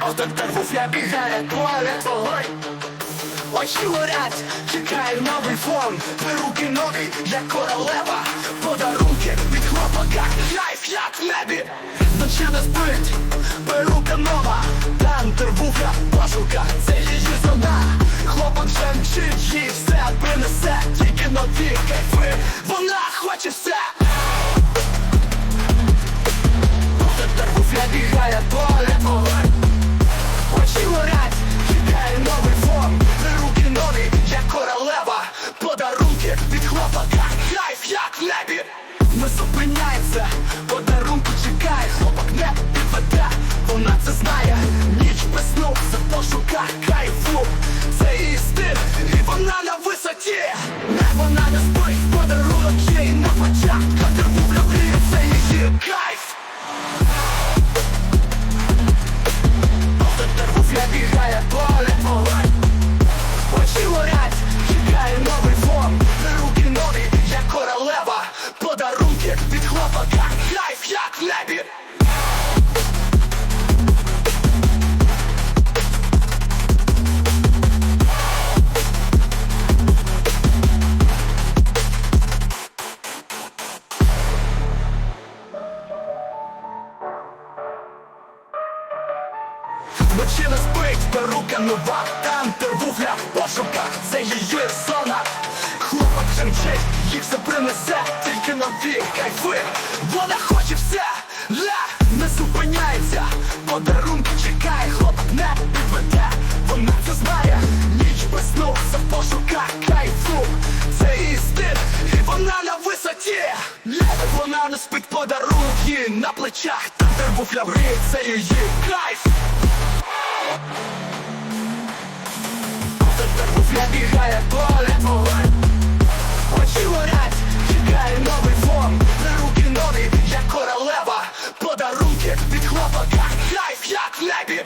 Автор я бігає, туалет вогонь Очі горять, чекає новий фон Руки ноги, як королева Подарунки від хлопака Кайф як в небі Ночі не спить, перука нова Тантер вуха, пошука, це її зона Хлопак вже мчить, їй все принесе Тільки нові кайфи, вона хоче Хлопака. Кайф як в небі. Не зупиняється, подарунку Вночі не спить, перука нова Тантер в пошуках, це її зона. Хлопок вже мчить, їх все принесе Тільки нові кайфи, вона хоче все Ля, не зупиняється. Подарунки чекає, хлопок не підведе. Вона це знає, ніч без сну За пошуках кайфу, це її стиль І вона на висоті. Ля, вона не спить подарунки на плечах Тантер в грі, це її кайф бігає поле вогонь. Очі горять, чекає новий фон Руки ноги, як королева. Подарунки від хлопака. Кайф як небі